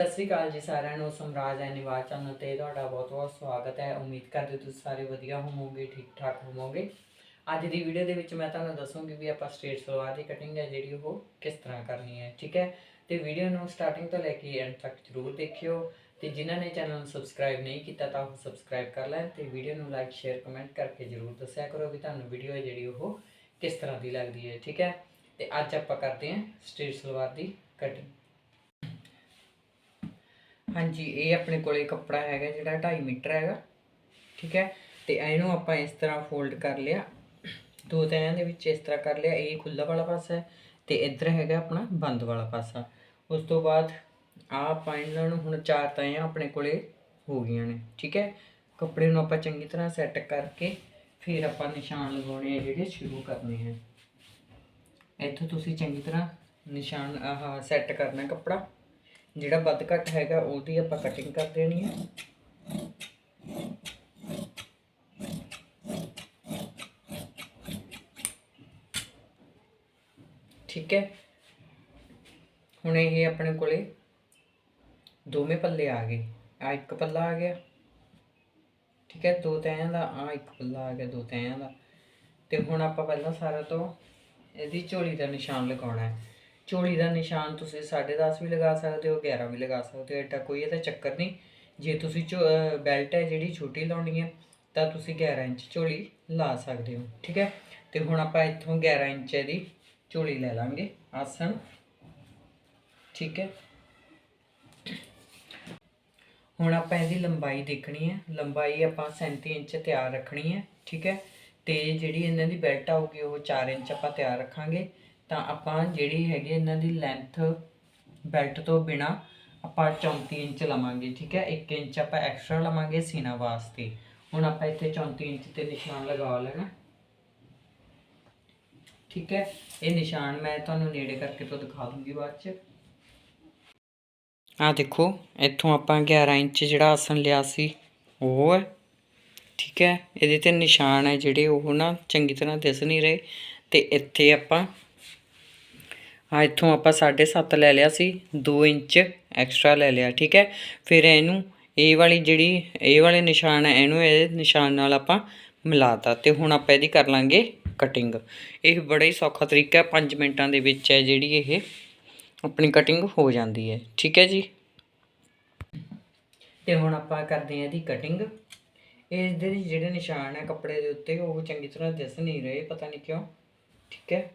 ਸਤਿ ਸ੍ਰੀ ਅਕਾਲ ਜੀ ਸਾਰਿਆਂ ਨੂੰ, ਸਮਰਾਜ ਐਨੀਵਾਲ ਚੈਨਲ ਤੇ ਤੁਹਾਡਾ ਬਹੁਤ-ਬਹੁਤ ਸਵਾਗਤ ਹੈ। ਉਮੀਦ ਕਰਦੇ ਤੁਸੀਂ ਸਾਰੇ ਵਧੀਆ ਹੋਵੋਗੇ ਠੀਕ ਠਾਕ ਹੋਵੋਗੇ। ਅੱਜ ਦੀ ਵੀਡੀਓ ਦੇ ਵਿੱਚ ਮੈਂ ਤੁਹਾਨੂੰ ਦੱਸੂਗੀ ਵੀ ਆਪਾਂ ਸਟ੍ਰੇਟ ਸਲਵਾਰ ਦੀ ਕਟਿੰਗ ਹੈ ਜਿਹੜੀ ਉਹ ਕਿਸ ਤਰ੍ਹਾਂ ਕਰਨੀ ਹੈ, ਠੀਕ ਹੈ? ਤੇ ਵੀਡੀਓ ਨੂੰ ਸਟਾਰਟਿੰਗ ਤੋਂ ਲੈ ਕੇ ਐਂਡ ਤੱਕ ਜ਼ਰੂਰ ਦੇਖਿਓ। ਤੇ ਜਿਨ੍ਹਾਂ ਨੇ ਚੈਨਲ ਨੂੰ ਸਬਸਕ੍ਰਾਈਬ ਨਹੀਂ ਕੀਤਾ ਤਾਂ ਉਹ ਸਬਸਕ੍ਰਾਈਬ ਕਰ ਲੈਣ ਤੇ ਵੀਡੀਓ ਨੂੰ ਲਾਈਕ ਸ਼ੇਅਰ ਕਮੈਂਟ ਕਰਕੇ ਜ਼ਰੂਰ ਦੱਸਿਆ ਕਰੋ ਵੀ ਤੁਹਾਨੂੰ ਵੀਡੀਓ ਹੈ ਜਿਹੜੀ ਉਹ ਕਿਸ ਤਰ੍ਹਾਂ ਦੀ ਲੱਗਦੀ ਹੈ, ਠੀਕ ਹੈ? ਤੇ ਅੱਜ ਆਪਾਂ ਕਰਦੇ ਹਾਂ ਸਟ੍ਰੇਟ ਸਲਵਾਰ ਦੀ ਕਟਿੰਗ ਹਾਂਜੀ, ਇਹ ਆਪਣੇ ਕੋਲੇ ਕੱਪੜਾ ਹੈਗਾ ਜਿਹੜਾ 2.5 ਮੀਟਰ ਹੈਗਾ। ਠੀਕ ਹੈ? ਤੇ ਇਹਨੂੰ ਆਪਾਂ ਇਸ ਤਰ੍ਹਾਂ ਫੋਲਡ ਕਰ ਲਿਆ। ਦੋ ਤਹਿਆਂ ਦੇ ਵਿੱਚ ਇਸ ਤਰ੍ਹਾਂ ਕਰ ਲਿਆ। ਇਹ ਖੁੱਲਾ ਵਾਲਾ ਪਾਸਾ ਹੈ ਤੇ ਇੱਧਰ ਹੈਗਾ ਆਪਣਾ ਬੰਦ ਵਾਲਾ ਪਾਸਾ। ਉਸ ਤੋਂ ਬਾਅਦ ਆ ਆਪਾਂ ਇਹਨਾਂ ਨੂੰ ਹੁਣ ਚਾਰ ਤਹਿਆਂ ਆਪਣੇ ਕੋਲੇ ਹੋ ਗਈਆਂ ਨੇ। ਠੀਕ ਹੈ? ਕੱਪੜੇ ਨੂੰ ਆਪਾਂ ਚੰਗੀ ਤਰ੍ਹਾਂ ਸੈੱਟ ਕਰਕੇ ਫਿਰ ਆਪਾਂ ਨਿਸ਼ਾਨ ਲਗਾਉਣੇ ਆ ਜਿਹੜੇ ਸ਼ੁਰੂ ਕਰਨੇ ਹੈ। ਇੱਥੋਂ ਤੁਸੀਂ ਚੰਗੀ ਤਰ੍ਹਾਂ ਨਿਸ਼ਾਨ ਆਹ ਸੈੱਟ ਕਰਨਾ ਕੱਪੜਾ। ਜਿਹੜਾ ਵੱਧ ਘੱਟ ਹੈਗਾ, ਉਹਦੀ ਆਪਾਂ ਕਟਿੰਗ ਕਰ ਦੇਣੀ ਹੈ। ਠੀਕ ਹੈ? ਹੁਣ ਇਹ ਆਪਣੇ ਕੋਲੇ ਦੋਵੇਂ ਪੱਲੇ ਆ ਗਏ। ਆ ਇੱਕ ਪੱਲਾ ਆ ਗਿਆ। ਠੀਕ ਹੈ? ਦੋ ਤਹਿਆਂ ਦਾ ਆ ਇੱਕ ਪੱਲਾ ਆ ਗਿਆ, ਦੋ ਤਹਿਆਂ ਦਾ। ਤੇ ਹੁਣ ਆਪਾਂ ਪਹਿਲਾਂ ਸਾਰਾ ਤੋਂ ਇਹਦੀ ਝੋਲੀ ਦਾ ਨਿਸ਼ਾਨ ਲਗਾਉਣਾ ਹੈ। ਝੋਲੀ ਦਾ ਨਿਸ਼ਾਨ ਤੁਸੀਂ 10.5 ਵੀ ਲਗਾ ਸਕਦੇ ਹੋ 11 ਵੀ ਲਗਾ ਸਕਦੇ ਹੋ ਐਡਾ ਕੋਈ ਇਹਦਾ ਚੱਕਰ ਨਹੀਂ। ਜੇ ਤੁਸੀਂ ਬੈਲਟ ਹੈ ਜਿਹੜੀ ਛੋਟੀ ਲਾਉਣੀ ਹੈ, ਤਾਂ ਤੁਸੀਂ 11 ਇੰਚ ਝੋਲੀ ਲਾ ਸਕਦੇ ਹੋ, ਠੀਕ ਹੈ? ਤੇ ਹੁਣ ਆਪਾਂ ਇੱਥੋਂ 11 ਇੰਚ ਦੀ ਝੋਲੀ ਲੈ ਲਾਂਗੇ, ਆਸਣ, ਠੀਕ ਹੈ? ਹੁਣ ਆਪਾਂ ਇਹਦੀ ਲੰਬਾਈ ਦੇਖਣੀ ਹੈ, ਲੰਬਾਈ ਆਪਾਂ 37 ਇੰਚ ਤਿਆਰ ਰੱਖਣੀ ਹੈ, ਠੀਕ ਹੈ? ਤੇ ਜਿਹੜੀ ਇਹਨਾਂ ਦੀ ਬੈਲਟ ਆਊਗੀ, ਉਹ 4 ਇੰਚ ਆਪਾਂ ਤਿਆਰ ਰੱਖਾਂਗੇ। ਤਾਂ ਆਪਾਂ ਜਿਹੜੀ ਹੈਗੀ ਇਹਨਾਂ ਦੀ ਲੈਂਥ ਬੈਲਟ ਤੋਂ ਬਿਨਾ ਆਪਾਂ 34 ਇੰਚ ਲਵਾਂਗੇ, ਠੀਕ ਹੈ? 1 ਇੰਚ ਆਪਾਂ ਐਕਸਟਰਾ ਲਵਾਂਗੇ ਸੀਨਾ ਵਾਸਤੇ। ਹੁਣ ਆਪਾਂ ਇੱਥੇ 34 ਇੰਚ ਤੇ ਨਿਸ਼ਾਨ ਲਗਾ ਲੈਣਾ। ਠੀਕ ਹੈ? ਇਹ ਨਿਸ਼ਾਨ ਮੈਂ ਤੁਹਾਨੂੰ ਨੇੜੇ ਕਰਕੇ ਤੋਂ ਦਿਖਾ ਦੂੰਗੀ ਬਾਅਦ ਚ। ਆ ਦੇਖੋ, ਇੱਥੋਂ ਆਪਾਂ 11 ਇੰਚ ਜਿਹੜਾ ਆਸਣ ਲਿਆ ਸੀ, ਉਹ ਹੈ। ਠੀਕ ਹੈ? ਇਹਦੇ ਤੇ ਨਿਸ਼ਾਨ ਹੈ ਜਿਹੜੇ, ਉਹ ਨਾ ਚੰਗੀ ਤਰ੍ਹਾਂ ਦਿਸ ਨਹੀਂ ਰਹੇ। ਤੇ ਇੱਥੇ ਆਪਾਂ ਆ ਇੱਥੋਂ ਆਪਾਂ 7.5 ਲੈ ਲਿਆ ਸੀ 2 ਇੰਚ ਐਕਸਟਰਾ ਲੈ ਲਿਆ, ਠੀਕ ਹੈ? ਫਿਰ ਇਹਨੂੰ ਇਹ ਵਾਲੀ ਜਿਹੜੀ, ਇਹ ਵਾਲੇ ਨਿਸ਼ਾਨ ਹੈ ਇਹਨੂੰ ਇਹ ਨਿਸ਼ਾਨ ਨਾਲ ਆਪਾਂ ਮਿਲਾਤਾ ਤੇ ਹੁਣ ਆਪਾਂ ਇਹਦੀ ਕਰ ਲਾਂਗੇ ਕਟਿੰਗ ਇਹ ਬੜਾ ਹੀ ਸੌਖਾ ਤਰੀਕਾ ਹੈ 5 ਮਿੰਟਾਂ ਦੇ ਵਿੱਚ ਹੈ ਜਿਹੜੀ ਇਹ ਆਪਣੀ ਕਟਿੰਗ ਹੋ ਜਾਂਦੀ ਹੈ, ਠੀਕ ਹੈ ਜੀ? ਤੇ ਹੁਣ ਆਪਾਂ ਕਰਦੇ ਹਾਂ ਇਹਦੀ ਕਟਿੰਗ ਇਸ ਦੇ ਜਿਹੜੇ ਨਿਸ਼ਾਨ ਹੈ ਕੱਪੜੇ ਦੇ ਉੱਤੇ, ਉਹ ਚੰਗੀ ਤਰ੍ਹਾਂ ਦਿਸ ਨਹੀਂ ਰਹੇ, ਪਤਾ ਨਹੀਂ ਕਿਉਂ, ਠੀਕ ਹੈ?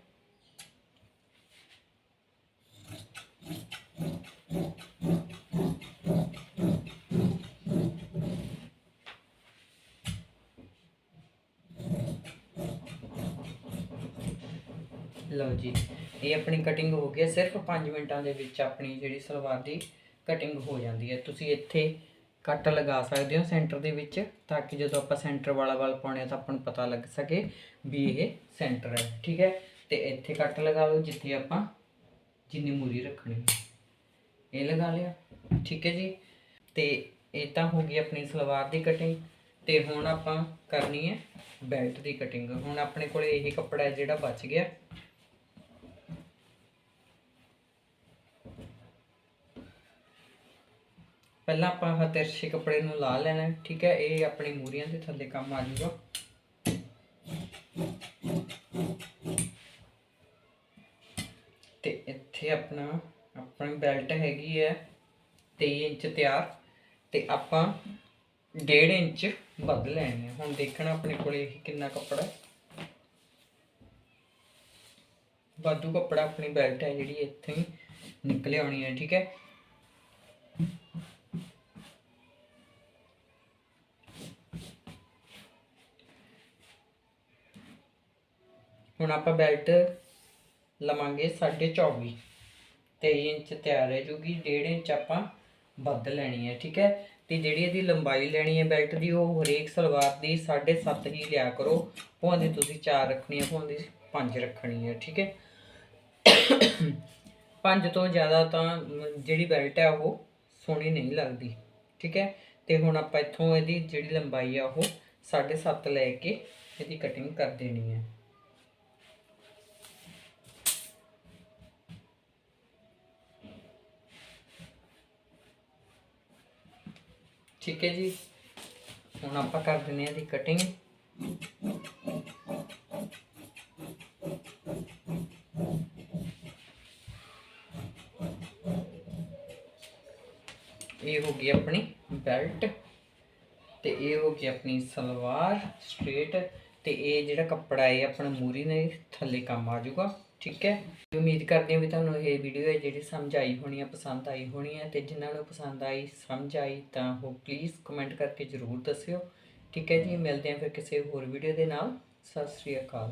ਲਓ ਜੀ, ਇਹ ਆਪਣੀ ਕਟਿੰਗ ਹੋ ਗਈ ਹੈ। ਸਿਰਫ 5 ਮਿੰਟਾਂ ਦੇ ਵਿੱਚ ਆਪਣੀ ਜਿਹੜੀ ਸਲਵਾਰ ਦੀ ਕਟਿੰਗ ਹੋ ਜਾਂਦੀ ਹੈ। ਤੁਸੀਂ ਇੱਥੇ ਕੱਟ ਲਗਾ ਸਕਦੇ ਹੋ ਸੈਂਟਰ ਦੇ ਵਿੱਚ, ਤਾਂ ਕਿ ਜਦੋਂ ਆਪਾਂ ਸੈਂਟਰ ਵਾਲਾ ਵਾਲ ਪਾਉਣੇ ਤਾਂ ਆਪਾਂ ਨੂੰ ਪਤਾ ਲੱਗ ਸਕੇ ਵੀ ਇਹ ਸੈਂਟਰ ਹੈ, ਠੀਕ ਹੈ? ਤੇ ਇੱਥੇ ਕੱਟ ਲਗਾ ਲਓ ਜਿੱਥੇ ਆਪਾਂ ਜਿੰਨੀ ਮੂਰੀ ਰੱਖਣੀ ਇਹ ਲਗਾ ਲਿਆ, ਠੀਕ ਹੈ ਜੀ? ਤੇ ਇਹ ਤਾਂ ਹੋ ਗਈ ਆਪਣੀ ਸਲਵਾਰ ਦੀ ਕਟਿੰਗ ਤੇ ਹੁਣ ਆਪਾਂ ਕਰਨੀ ਹੈ ਬੈਲਟ ਦੀ ਕਟਿੰਗ ਹੁਣ ਆਪਣੇ ਕੋਲ ਇਹ ਕੱਪੜਾ ਹੈ ਜਿਹੜਾ ਬਚ ਗਿਆ। ਪਹਿਲਾਂ ਆਪਾਂ ਆਹ ਤਿਰਛੇ ਕੱਪੜੇ ਨੂੰ ਲਾ ਲੈਣਾ ਠੀਕ ਹੈ? ਇਹ ਆਪਣੀ ਮੂਰੀਆਂ ਦੇ ਥੱਲੇ ਕੰਮ ਆ ਜਾਊਗਾ। ਤੇ ਇੱਥੇ ਆਪਣਾ, ਆਪਣੀ ਬੈਲਟ ਹੈਗੀ ਹੈ 23 ਇੰਚ ਤਿਆਰ। ਤੇ ਆਪਾਂ 1.5 ਇੰਚ ਵੱਧ ਲੈਣੀ ਹੈ ਹੁਣ ਦੇਖਣਾ ਆਪਣੇ ਕੋਲ ਇਹ ਕਿੰਨਾ ਕੱਪੜਾ ਵਾਧੂ ਕੱਪੜਾ ਆਪਣੀ ਬੈਲਟ ਹੈ ਜਿਹੜੀ ਇੱਥੇ ਹੀ ਨਿਕਲ ਆਉਣੀ ਹੈ, ਠੀਕ ਹੈ? ਹੁਣ ਆਪਾਂ ਬੈਲਟ ਲਵਾਂਗੇ 24.5 23 ਇੰਚ ਤਿਆਰ ਹੈ ਜੂਗੀ 1.5 ਇੰਚ ਆਪਾਂ ਵੱਧ ਲੈਣੀ ਹੈ, ਠੀਕ ਹੈ? ਤੇ ਜਿਹੜੀ ਇਹਦੀ ਲੰਬਾਈ ਲੈਣੀ ਹੈ ਬੈਲਟ ਦੀ, ਉਹ ਹਰੇਕ ਸਲਵਾਰ ਦੀ 7.5 ਹੀ ਲਿਆ ਕਰੋ। ਭਾਵੇਂ ਤੁਸੀਂ 4 ਰੱਖਣੀ ਹੈ ਭਾਵੇਂ 5 ਰੱਖਣੀ ਹੈ, ਠੀਕ ਹੈ? ਪੰਜ ਤੋਂ ਜ਼ਿਆਦਾ ਤਾਂ ਜਿਹੜੀ ਬੈਲਟ ਹੈ, ਉਹ ਸੋਹਣੀ ਨਹੀਂ ਲੱਗਦੀ, ਠੀਕ ਹੈ? ਤੇ ਹੁਣ ਆਪਾਂ ਇੱਥੋਂ ਇਹਦੀ ਜਿਹੜੀ ਲੰਬਾਈ ਆ, ਉਹ 7.5 ਲੈ ਕੇ ਇਹਦੀ ਕਟਿੰਗ ਕਰ ਦੇਣੀ ਹੈ। ਠੀਕ ਹੈ ਜੀ। ਹੁਣ ਆਪਾਂ ਕਰ ਦਿੰਦੇ ਹਾਂ ਦੀ ਕਟਿੰਗ ਇਹ ਹੋ ਗਈ ਆਪਣੀ ਬੈਲਟ ਤੇ ਇਹ ਹੋ ਗਈ ਆਪਣੀ ਸਲਵਾਰ ਸਟ੍ਰੇਟ ਤੇ ਇਹ ਜਿਹੜਾ ਕੱਪੜਾ ਹੈ ਆਪਣਾ ਮੂਰੀ ਨੇ ਥੱਲੇ ਕੰਮ ਆ ਜਾਊਗਾ। ਠੀਕ ਹੈ? ਉਮੀਦ ਕਰਦੇ ਹਾਂ ਵੀ ਤੁਹਾਨੂੰ ਇਹ ਵੀਡੀਓ ਹੈ ਜਿਹੜੀ ਸਮਝ ਆਈ ਹੋਣੀ ਹੈ, ਪਸੰਦ ਆਈ ਹੋਣੀ ਹੈ ਤੇ ਜਿਨ੍ਹਾਂ ਨੂੰ ਪਸੰਦ ਆਈ, ਸਮਝ ਆਈ ਤਾਂ ਉਹ ਪਲੀਜ਼ ਕਮੈਂਟ ਕਰਕੇ ਜ਼ਰੂਰ ਦੱਸਿਓ। ਠੀਕ ਹੈ ਜੀ, ਮਿਲਦੇ ਹਾਂ ਫਿਰ ਕਿਸੇ ਹੋਰ ਵੀਡੀਓ ਦੇ ਨਾਲ। ਸਤਿ ਸ੍ਰੀ ਅਕਾਲ।